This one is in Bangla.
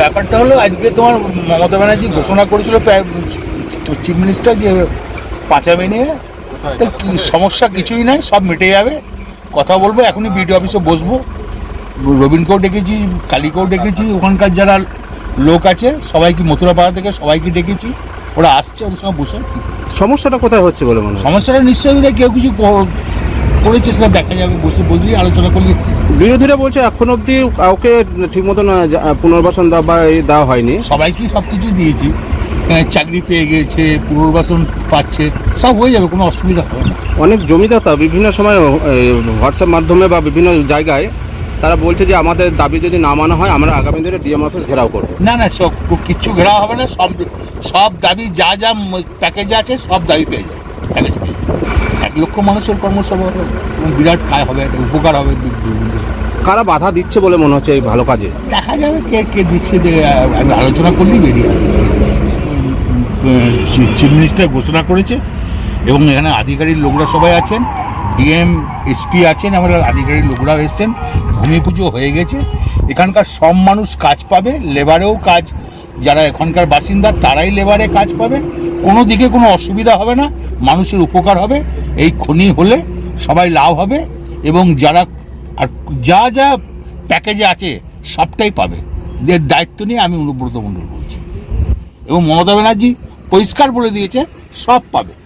ব্যাপারটা হলো আজকে তোমার মমতা ব্যানার্জি ঘোষণা করেছিল চিফ মিনিস্টার যে পাঁচামি নিয়ে তো কি সমস্যা কিছুই নাই সব মিটে যাবে। কথা বলব এখনই বিডিও অফিসে বসবো। রবীন্দ্রকেও ডেকেছি কালীকেও ডেকেছি ওখানকার যারা লোক আছে সবাইকে মথুরাপাড়া থেকে সবাইকে ডেকেছি। ওরা আসছে ওদের সঙ্গে বসে সমস্যাটা কোথায় হচ্ছে বলে মনে হয় সমস্যাটা নিশ্চয়ই কেউ কিছু করেছে সেটা দেখা যাবে বসে বসলি আলোচনা করলি। বিরোধীরা বলছে এখন অবধি কাউকে ঠিক মতন পুনর্বাসন দেওয়া বা দেওয়া হয়নি। সবাইকেই সব কিছু দিয়েছি। চাকরি পেয়ে গেছে পুনর্বাসন পাচ্ছে সব হয়ে যাবে কোনো অসুবিধা হবে না। অনেক জমিদাতা বিভিন্ন সময় হোয়াটসঅ্যাপ মাধ্যমে বা বিভিন্ন জায়গায় তারা বলছে যে আমাদের দাবি যদি না মানা হয় আমরা আগামী দিনে ডিএম অফিস ঘেরাও করব। না না সব কিচ্ছু ঘেরাও হবে না সব সব দাবি যা যা প্যাকেজ আছে সব দাবি পেয়ে যাবে প্যাকেজ পেয়ে যাবে। এক লক্ষ মানুষের কর্মসভা এবং বিরাট কাজ হবে একটা উপকার হবে কারা বাধা দিচ্ছে বলে মনে হচ্ছে এই ভালো কাজে? দেখা যাবে কে কে দিচ্ছে আমি আলোচনা করলেই বেরিয়ে আসবে চিফ মিনিস্টার ঘোষণা করেছে এবং এখানে আধিকারিক লোকরা সবাই আছেন ডিএম এসপি আছেন আমরা আধিকারিক লোকরাও এসছেন ভূমি পুজো হয়ে গেছে। এখানকার সব মানুষ কাজ পাবে লেবারেও কাজ যারা এখানকার বাসিন্দা তারাই লেবারে কাজ পাবে কোনো দিকে কোনো অসুবিধা হবে না মানুষের উপকার হবে। এই খনি হলে সবাই লাভ হবে এবং যারা আর যা যা প্যাকেজে আছে সবটাই পাবে। এর দায়িত্ব নিয়ে আমি অনুব্রত মণ্ডল বলছি। এবং মমতা ব্যানার্জি পরিষ্কার বলে দিয়েছে, সব পাবে।